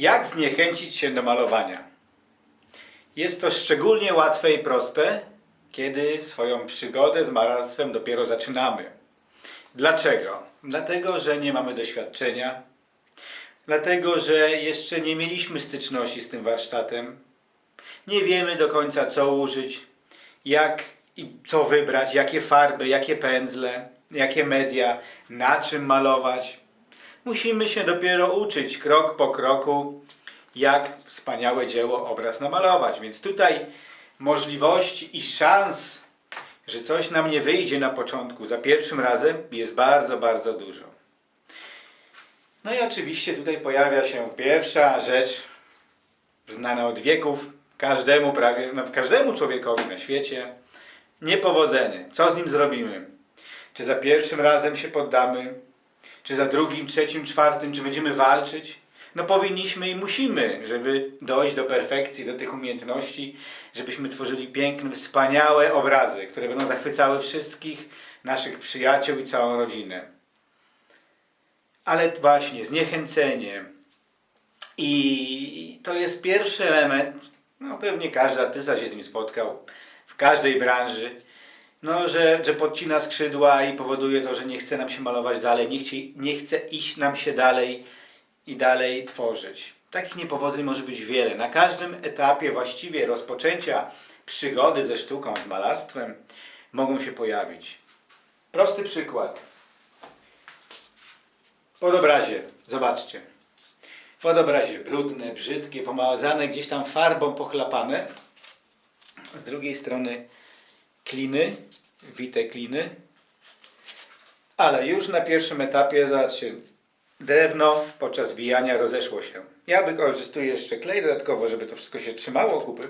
Jak zniechęcić się do malowania? Jest to szczególnie łatwe i proste, kiedy swoją przygodę z malarstwem dopiero zaczynamy. Dlaczego? Dlatego, że nie mamy doświadczenia, dlatego, że jeszcze nie mieliśmy styczności z tym warsztatem, nie wiemy do końca co użyć, jak i co wybrać, jakie farby, jakie pędzle, jakie media, na czym malować. Musimy się dopiero uczyć krok po kroku, jak wspaniałe dzieło, obraz namalować. Więc tutaj możliwości i szans, że coś nam nie wyjdzie na początku, za pierwszym razem, jest bardzo, bardzo dużo. No i oczywiście tutaj pojawia się pierwsza rzecz, znana od wieków, każdemu prawie, no każdemu człowiekowi na świecie, niepowodzenie. Co z nim zrobimy? Czy za pierwszym razem się poddamy? Czy za drugim, trzecim, czwartym, czy będziemy walczyć? No powinniśmy i musimy, żeby dojść do perfekcji, do tych umiejętności, żebyśmy tworzyli piękne, wspaniałe obrazy, które będą zachwycały wszystkich naszych przyjaciół i całą rodzinę. Ale właśnie zniechęcenie i to jest pierwszy element, no pewnie każdy artysta się z nim spotkał, w każdej branży, no, że, że podcina skrzydła i powoduje to, że nie chce nam się malować dalej, nie chce, nie chce iść nam się dalej i dalej tworzyć. Takich niepowodzeń może być wiele. Na każdym etapie właściwie rozpoczęcia przygody ze sztuką, z malarstwem mogą się pojawić. Prosty przykład. Pod obrazie, zobaczcie. Pod obrazie brudne, brzydkie, pomazane, gdzieś tam farbą pochlapane. Z drugiej strony kliny, wbite kliny. Ale już na pierwszym etapie, zobaczcie, drewno podczas bijania rozeszło się. Ja wykorzystuję jeszcze klej dodatkowo, żeby to wszystko się trzymało kupy.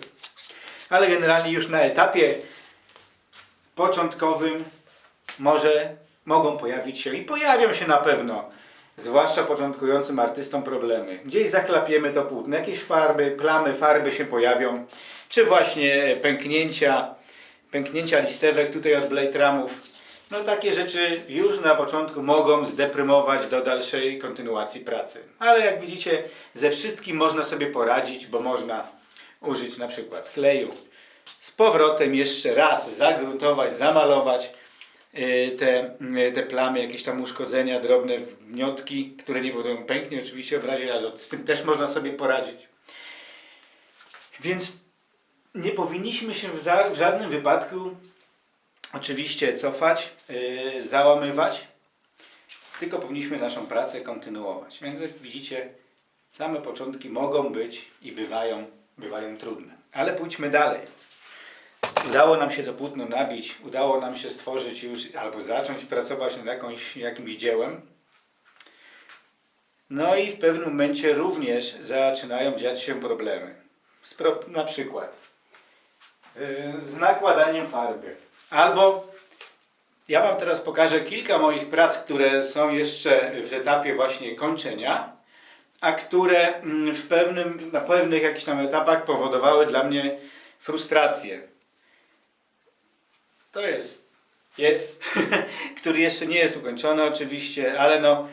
Ale generalnie już na etapie początkowym może mogą pojawić się i pojawią się na pewno, zwłaszcza początkującym artystom problemy. Gdzieś zachlapiemy to płótno, jakieś farby, plamy farby się pojawią, czy właśnie pęknięcia, pęknięcia listewek tutaj od blade ramów. No takie rzeczy już na początku mogą zdeprymować do dalszej kontynuacji pracy. Ale jak widzicie, ze wszystkim można sobie poradzić, bo można użyć na przykład kleju. Z powrotem jeszcze raz zagruntować, zamalować y, te, y, te plamy, jakieś tam uszkodzenia, drobne wgniotki, które nie powodują pęknie oczywiście obrazie, ale z tym też można sobie poradzić. Więc nie powinniśmy się w, za, w żadnym wypadku oczywiście cofać, yy, załamywać, tylko powinniśmy naszą pracę kontynuować. Więc jak widzicie, same początki mogą być i bywają, bywają trudne. Ale pójdźmy dalej. Udało nam się to płótno nabić, udało nam się stworzyć już albo zacząć pracować nad jakąś, jakimś dziełem. No i w pewnym momencie również zaczynają dziać się problemy. Na przykład z nakładaniem farby. Albo ja Wam teraz pokażę kilka moich prac, które są jeszcze w etapie właśnie kończenia, a które mm, w pewnym, na pewnych jakichś tam etapach powodowały dla mnie frustrację. To jest jest, który jeszcze nie jest ukończony oczywiście, ale no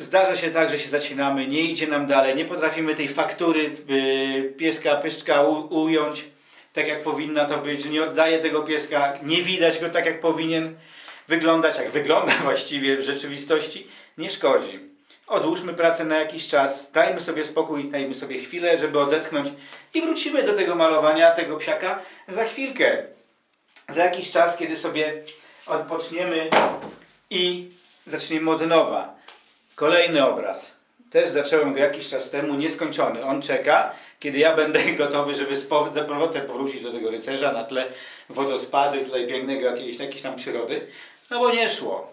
zdarza się tak, że się zacinamy, nie idzie nam dalej, nie potrafimy tej faktury yy, pieska, pyszczka ująć tak jak powinna to być, nie oddaje tego pieska, nie widać go tak jak powinien wyglądać, jak wygląda właściwie w rzeczywistości, nie szkodzi. Odłóżmy pracę na jakiś czas, dajmy sobie spokój, dajmy sobie chwilę, żeby odetchnąć i wrócimy do tego malowania, tego psiaka za chwilkę. Za jakiś czas, kiedy sobie odpoczniemy i zaczniemy od nowa. Kolejny obraz. Też zacząłem go jakiś czas temu, nieskończony. On czeka, kiedy ja będę gotowy, żeby z pow- z powrotem powrócić do tego rycerza na tle wodospadu i tutaj pięknego jakiejś, jakiejś tam przyrody. No bo nie szło.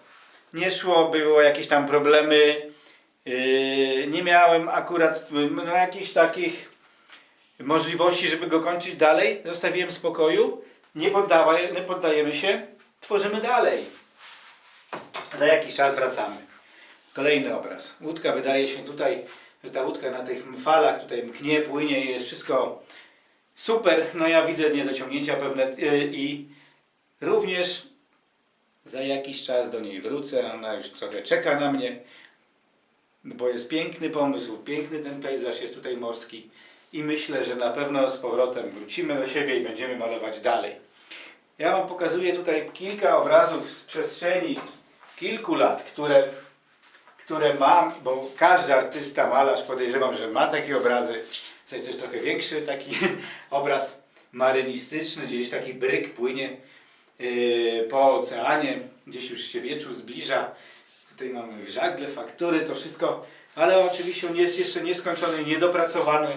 Nie szło, było jakieś tam problemy. Yy, nie miałem akurat no, jakichś takich możliwości, żeby go kończyć dalej. Zostawiłem w spokoju. Nie, poddawaj, nie poddajemy się. Tworzymy dalej. Za jakiś czas wracamy. Kolejny obraz. Łódka wydaje się tutaj, że ta łódka na tych falach tutaj mknie, płynie i jest wszystko super. No ja widzę niedociągnięcia pewne yy, i również za jakiś czas do niej wrócę. Ona już trochę czeka na mnie. bo jest piękny pomysł, piękny ten pejzaż jest tutaj morski i myślę, że na pewno z powrotem wrócimy do siebie i będziemy malować dalej. Ja Wam pokazuję tutaj kilka obrazów z przestrzeni kilku lat, które, które mam, bo każdy artysta, malarz podejrzewam, że ma takie obrazy. Coś też trochę większy taki obraz marynistyczny, gdzieś taki bryk płynie yy, po oceanie, gdzieś już się wieczór zbliża. Tutaj mamy żagle, faktury, to wszystko, ale oczywiście on jest jeszcze nieskończony, niedopracowany.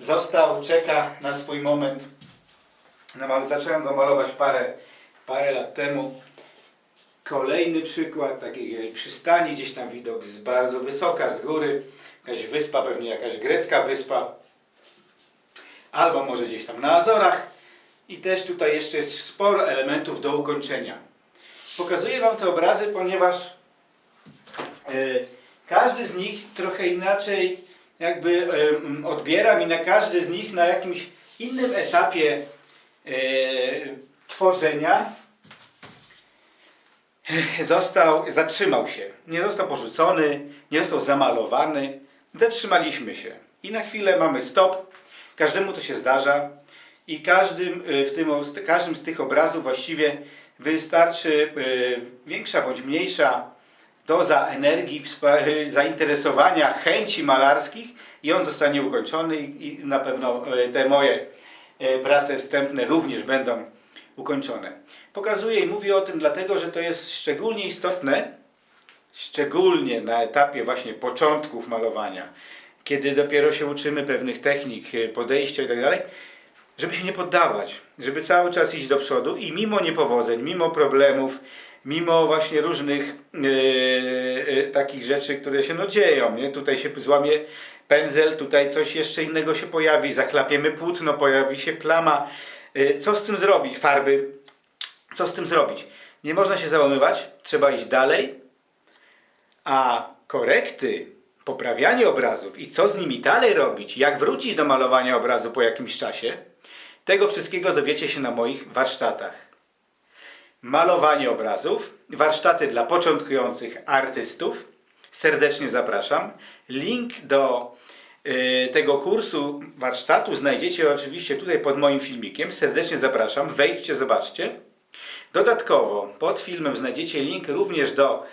Został, czeka na swój moment. No, zacząłem go malować parę, parę lat temu. Kolejny przykład takiej przystani, gdzieś tam widok z bardzo wysoka, z góry. Jakaś wyspa, pewnie jakaś grecka wyspa. Albo może gdzieś tam na Azorach. I też tutaj jeszcze jest sporo elementów do ukończenia. Pokazuję Wam te obrazy, ponieważ e, każdy z nich trochę inaczej jakby e, m, odbieram i na każdy z nich na jakimś innym etapie e, tworzenia e, został, zatrzymał się. Nie został porzucony, nie został zamalowany. Zatrzymaliśmy się. I na chwilę mamy stop. Każdemu to się zdarza. I każdym, e, w tym, każdym z tych obrazów właściwie wystarczy e, większa bądź mniejsza doza energii, y, zainteresowania, chęci malarskich i on zostanie ukończony i, na pewno y, te moje y, prace wstępne również będą ukończone. Pokazuję i mówię o tym dlatego, że to jest szczególnie istotne, szczególnie na etapie właśnie początków malowania, kiedy dopiero się uczymy pewnych technik, y, podejścia i tak żeby się nie poddawać, żeby cały czas iść do przodu i mimo niepowodzeń, mimo problemów, mimo właśnie różnych yy, yy, takich rzeczy, które się no dzieją, nie? Tutaj się złamie pędzel, tutaj coś jeszcze innego się pojawi, zachlapiemy płótno, pojawi się plama. Yy, co z tym zrobić? Farby. Co z tym zrobić? Nie można się załamywać, trzeba iść dalej, a korekty, poprawianie obrazów i co z nimi dalej robić, jak wrócić do malowania obrazu po jakimś czasie, tego wszystkiego dowiecie się na moich warsztatach. Malowanie obrazów, warsztaty dla początkujących artystów. Serdecznie zapraszam. Link do y, tego kursu warsztatu znajdziecie oczywiście tutaj pod moim filmikiem. Serdecznie zapraszam. Wejdźcie, zobaczcie. Dodatkowo pod filmem znajdziecie link również do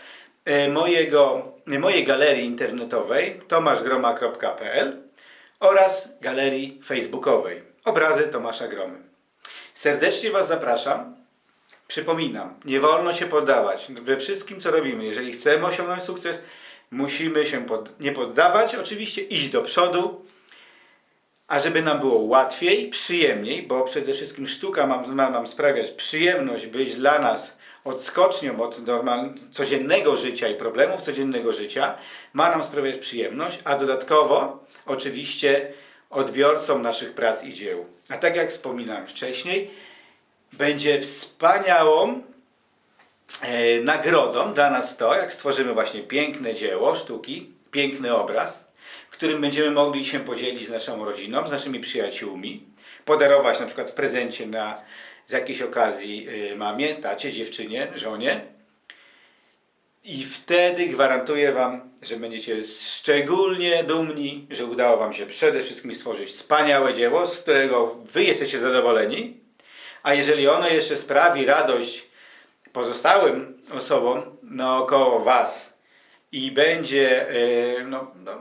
e, mojego, mojej galerii internetowej tomaszgroma.pl oraz galerii facebookowej Obrazy Tomasza Gromy. Serdecznie Was zapraszam. Przypominam, nie wolno się poddawać we wszystkim, co robimy. Jeżeli chcemy osiągnąć sukces, musimy się pod, nie poddawać, oczywiście iść do przodu, a żeby nam było łatwiej, przyjemniej, bo przede wszystkim sztuka ma, ma nam sprawiać przyjemność, być dla nas odskocznią od normal, codziennego życia i problemów codziennego życia, ma nam sprawiać przyjemność, a dodatkowo oczywiście odbiorcą naszych prac i dzieł. A tak jak wspominałem wcześniej, będzie wspaniałą nagrodą dla nas to, jak stworzymy właśnie piękne dzieło sztuki, piękny obraz, którym będziemy mogli się podzielić z naszą rodziną, z naszymi przyjaciółmi, podarować na przykład w prezencie na, z jakiejś okazji y, mamie, tacie, dziewczynie, żonie. I wtedy gwarantuję Wam, że będziecie szczególnie dumni, że udało Wam się przede wszystkim stworzyć wspaniałe dzieło, z którego Wy jesteście zadowoleni. A jeżeli ono jeszcze sprawi radość pozostałym osobom naokoło Was i będzie e, no, no,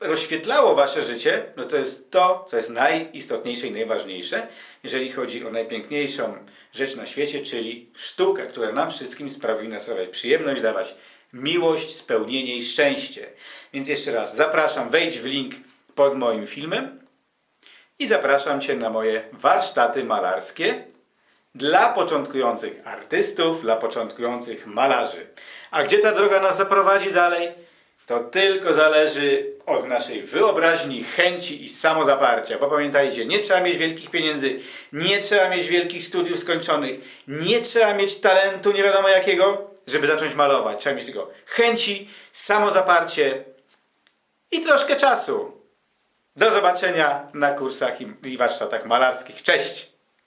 rozświetlało Wasze życie, no to jest to, co jest najistotniejsze i najważniejsze, jeżeli chodzi o najpiękniejszą rzecz na świecie, czyli sztukę, która nam wszystkim sprawi sprawiać przyjemność, dawać miłość, spełnienie i szczęście. Więc jeszcze raz zapraszam, wejdź w link pod moim filmem i zapraszam Cię na moje warsztaty malarskie dla początkujących artystów, dla początkujących malarzy. A gdzie ta droga nas zaprowadzi dalej? To tylko zależy od naszej wyobraźni, chęci i samozaparcia. Bo pamiętajcie, nie trzeba mieć wielkich pieniędzy, nie trzeba mieć wielkich studiów skończonych, nie trzeba mieć talentu nie wiadomo jakiego, żeby zacząć malować. Trzeba mieć tylko chęci, samozaparcie i troszkę czasu. Do zobaczenia na kursach i warsztatach malarskich. Cześć!